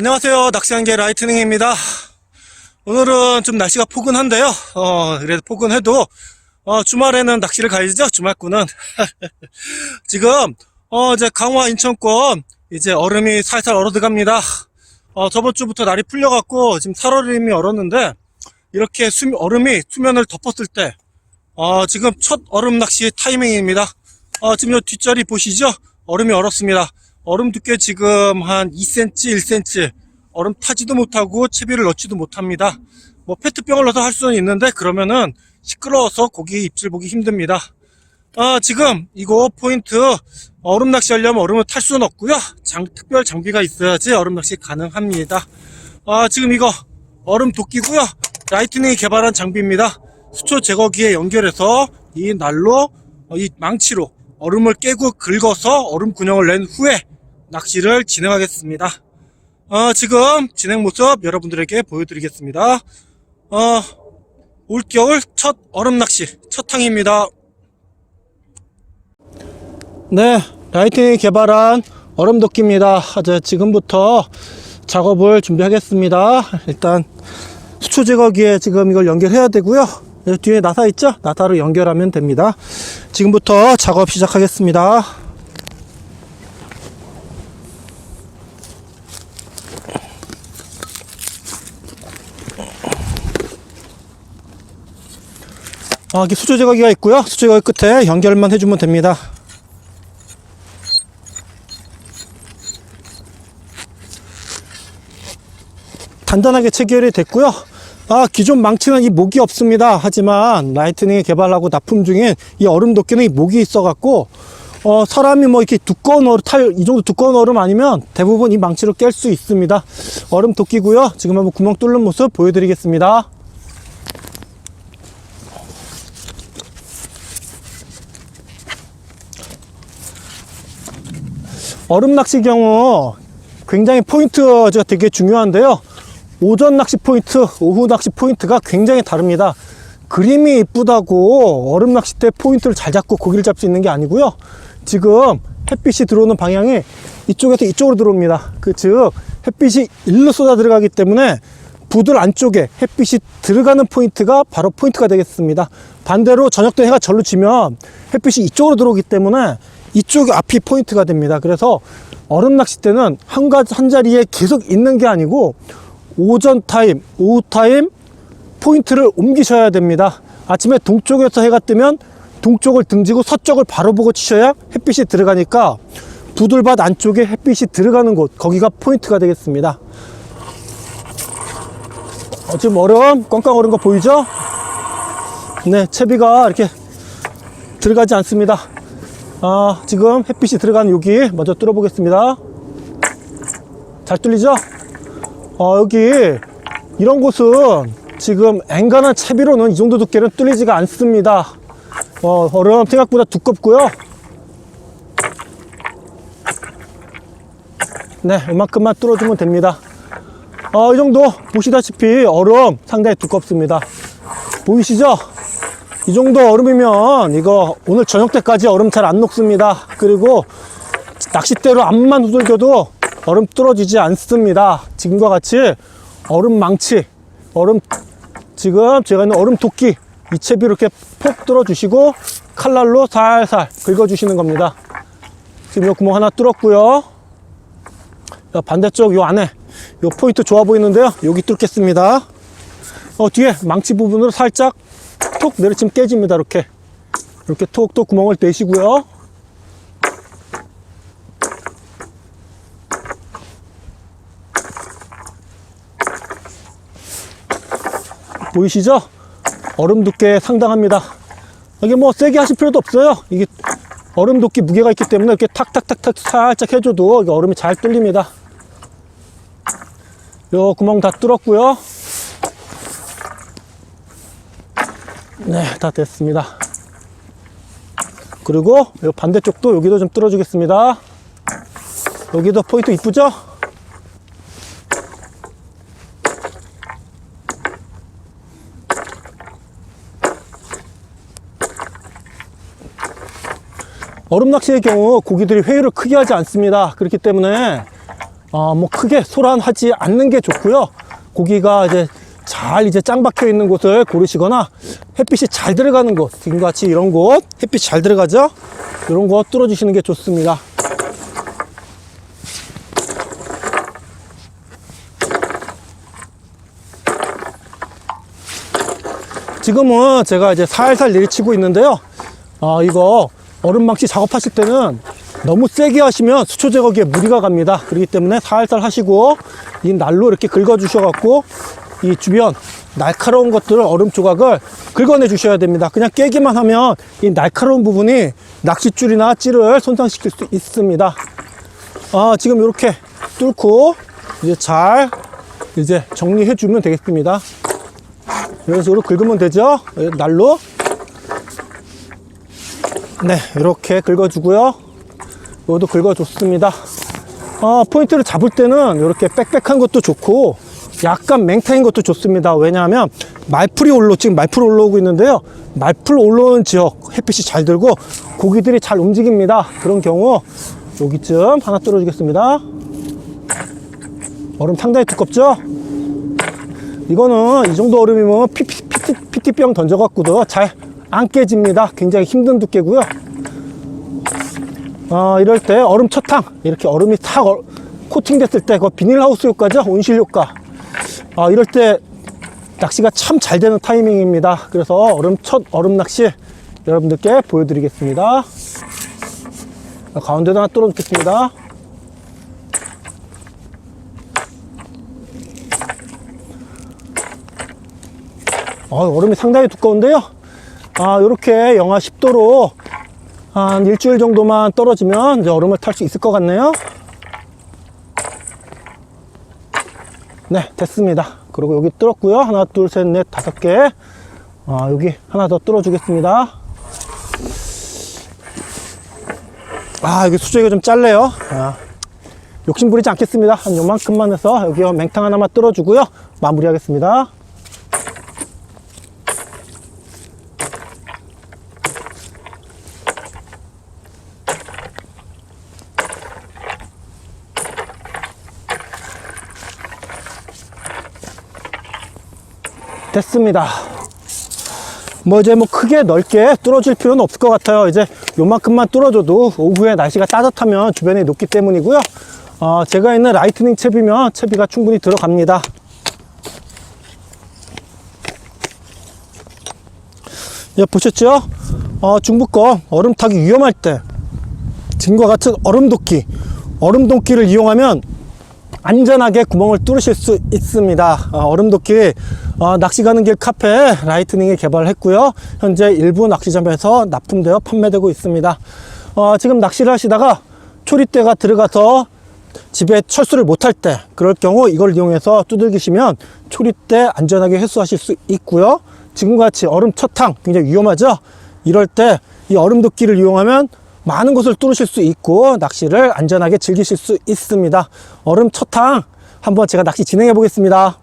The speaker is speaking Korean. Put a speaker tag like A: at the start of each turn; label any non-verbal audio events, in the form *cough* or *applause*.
A: 안녕하세요. 낚시한개 라이트닝입니다. 오늘은 좀 날씨가 포근한데요. 어, 그래도 포근해도, 어, 주말에는 낚시를 가야죠. 주말꾼은. *laughs* 지금, 어, 이제 강화 인천권, 이제 얼음이 살살 얼어 들어갑니다. 어, 저번 주부터 날이 풀려갖고, 지금 살얼음이 얼었는데, 이렇게 수, 얼음이 수면을 덮었을 때, 어, 지금 첫 얼음 낚시 타이밍입니다. 어, 지금 요 뒷자리 보시죠? 얼음이 얼었습니다. 얼음 두께 지금 한 2cm, 1cm. 얼음 타지도 못하고 채비를 넣지도 못합니다. 뭐 페트병을 넣어서 할 수는 있는데 그러면은 시끄러워서 고기 입질 보기 힘듭니다. 아, 지금 이거 포인트 얼음 낚시 하려면 얼음을 탈 수는 없고요. 장, 특별 장비가 있어야지 얼음 낚시 가능합니다. 아, 지금 이거 얼음 도끼고요. 라이트닝이 개발한 장비입니다. 수초 제거기에 연결해서 이 날로 어, 이 망치로 얼음을 깨고 긁어서 얼음 군형을 낸 후에 낚시를 진행하겠습니다. 어, 지금 진행 모습 여러분들에게 보여드리겠습니다. 어, 올겨울 첫 얼음 낚시 첫 항입니다. 네, 라이팅이 개발한 얼음 도끼입니다. 이제 지금부터 작업을 준비하겠습니다. 일단 수초 제거기에 지금 이걸 연결해야 되고요. 여기 뒤에 나사 있죠? 나사로 연결하면 됩니다. 지금부터 작업 시작하겠습니다. 아, 여기 수조 제거기가 있고요. 수조 제거기 끝에 연결만 해주면 됩니다. 단단하게 체결이 됐고요. 아, 기존 망치는 이 목이 없습니다. 하지만 라이트닝이 개발하고 납품 중인 이 얼음 도끼는 이 목이 있어갖고 어, 사람이 뭐 이렇게 두꺼운 얼음, 탈, 이 정도 두꺼운 얼음 아니면 대부분 이 망치로 깰 수 있습니다. 얼음 도끼고요. 지금 한번 구멍 뚫는 모습 보여드리겠습니다. 얼음 낚시 경우 굉장히 포인트가 되게 중요한데요. 오전 낚시 포인트, 오후 낚시 포인트가 굉장히 다릅니다. 그림이 이쁘다고 얼음 때 포인트를 잘 잡고 고기를 잡을 수 있는 게 아니고요. 지금 햇빛이 들어오는 방향이 이쪽에서 이쪽으로 들어옵니다. 그 즉 햇빛이 일로 쏟아 들어가기 때문에 부들 안쪽에 햇빛이 들어가는 포인트가 바로 포인트가 되겠습니다. 반대로 저녁 때 해가 절로 지면 햇빛이 이쪽으로 들어오기 때문에 이쪽 앞이 포인트가 됩니다. 그래서 얼음 낚시 때는 한 가지 한 자리에 계속 있는 게 아니고 오전 타임, 오후 타임 포인트를 옮기셔야 됩니다. 아침에 동쪽에서 해가 뜨면 동쪽을 등지고 서쪽을 바로 보고 치셔야 햇빛이 들어가니까 부들밭 안쪽에 햇빛이 들어가는 곳 거기가 포인트가 되겠습니다. 어, 지금 얼음 꽝꽝 얼은 거 보이죠? 네, 채비가 이렇게 들어가지 않습니다. 아, 지금 햇빛이 들어가는 여기 먼저 뚫어 보겠습니다. 잘 뚫리죠? 어, 여기 이런 곳은 지금 앵간한 채비로는 이 정도 두께는 뚫리지가 않습니다. 어, 얼음 생각보다 두껍고요. 네, 이만큼만 뚫어주면 됩니다. 어, 이 정도 보시다시피 얼음 상당히 두껍습니다. 보이시죠? 이 정도 얼음이면 이거 오늘 저녁 때까지 얼음 잘 안 녹습니다. 그리고 낚싯대로 앞만 두들겨도 얼음 뚫어지지 않습니다. 지금과 같이 얼음 망치, 얼음 지금 제가 있는 얼음 도끼 이 채비 이렇게 폭 뚫어주시고 칼날로 살살 긁어주시는 겁니다. 지금 요 구멍 하나 뚫었고요. 자, 반대쪽 요 안에 요 포인트 좋아 보이는데요. 여기 뚫겠습니다. 어, 뒤에 망치 부분으로 살짝 톡 내려치면 깨집니다. 이렇게 이렇게 톡톡 구멍을 내시고요. 보이시죠? 얼음 두께 상당합니다. 이게 뭐 세게 하실 필요도 없어요. 이게 얼음 도끼 무게가 있기 때문에 이렇게 탁탁탁탁 살짝 해줘도 얼음이 잘 뚫립니다. 요 구멍 다 뚫었고요. 네, 다 됐습니다. 그리고 요 반대쪽도 여기도 좀 뚫어주겠습니다. 여기도 포인트 이쁘죠? 얼음 낚시의 경우 고기들이 회유를 크게 하지 않습니다. 그렇기 때문에 어, 뭐 크게 소란하지 않는 게 좋고요. 고기가 이제 잘 이제 짱 박혀 있는 곳을 고르시거나 햇빛이 잘 들어가는 곳, 지금과 같이 이런 곳, 햇빛이 잘 들어가죠? 이런 거 뚫어주시는 게 좋습니다. 지금은 제가 이제 살살 내리치고 있는데요. 아, 이거 얼음망치 작업하실 때는 너무 세게 하시면 수초 제거기에 무리가 갑니다. 그렇기 때문에 살살 하시고 이 날로 이렇게 긁어 주셔갖고 이 주변 날카로운 것들을 얼음 조각을 긁어내 주셔야 됩니다. 그냥 깨기만 하면 이 날카로운 부분이 낚싯줄이나 찌를 손상시킬 수 있습니다. 아, 지금 이렇게 뚫고 이제 잘 이제 정리해 주면 되겠습니다. 이런 식으로 긁으면 되죠? 예, 날로. 네, 이렇게 긁어주고요. 이것도 긁어줬습니다. 어, 포인트를 잡을 때는 이렇게 빽빽한 것도 좋고, 약간 맹탕인 것도 좋습니다. 왜냐하면 말풀이 올라, 지금 말풀 올라오고 있는데요. 말풀 올라오는 지역, 햇빛이 잘 들고, 고기들이 잘 움직입니다. 그런 경우, 여기쯤 하나 뚫어주겠습니다. 얼음 상당히 두껍죠? 이거는 이 정도 얼음이면 PT병 던져갖고도 잘 안 깨집니다. 굉장히 힘든 두께고요. 어, 이럴 때 얼음 첫탕 이렇게 얼음이 탁 어- 코팅됐을 때 그 비닐하우스 효과죠. 온실 효과. 아, 이럴 때 낚시가 참 잘 되는 타이밍입니다. 그래서 얼음 첫 얼음 낚시 여러분들께 보여드리겠습니다. 아, 가운데다 하나 뚫어 놓겠습니다. 어, 얼음이 상당히 두꺼운데요. 아, 이렇게 영하 10도로 한 일주일 정도만 떨어지면 이제 얼음을 탈 수 있을 것 같네요. 네, 됐습니다. 그리고 여기 뚫었고요. 하나, 둘, 셋, 넷, 다섯 개. 아, 여기 하나 더 뚫어주겠습니다. 아, 여기 수조기가 좀 짧네요. 아, 욕심 부리지 않겠습니다. 한 요만큼만 해서 여기 맹탕 하나만 뚫어주고요. 마무리하겠습니다. 됐습니다. 뭐 이제 뭐 크게 넓게 뚫어줄 필요는 없을 것 같아요. 이제 요만큼만 뚫어줘도 오후에 날씨가 따뜻하면 주변에 녹기 때문이고요. 어, 제가 있는 라이트닝 채비면 채비가 충분히 들어갑니다. 예, 보셨죠? 어, 중부권 얼음 타기 위험할 때 지금과 같은 얼음 도끼, 얼음 도끼를 이용하면 안전하게 구멍을 뚫으실 수 있습니다. 어, 얼음도끼 어, 낚시 가는 길 카페 라이트닝이 개발했고요. 현재 일부 낚시점에서 납품되어 판매되고 있습니다. 어, 지금 낚시를 하시다가 초리대가 들어가서 집에 철수를 못할 때 그럴 경우 이걸 이용해서 두들기시면 초리대 안전하게 회수하실 수 있고요. 지금과 같이 얼음 첫탕 굉장히 위험하죠. 이럴 때 이 얼음 도끼를 이용하면 많은 곳을 뚫으실 수 있고 낚시를 안전하게 즐기실 수 있습니다. 얼음 첫탕 한번 제가 낚시 진행해 보겠습니다.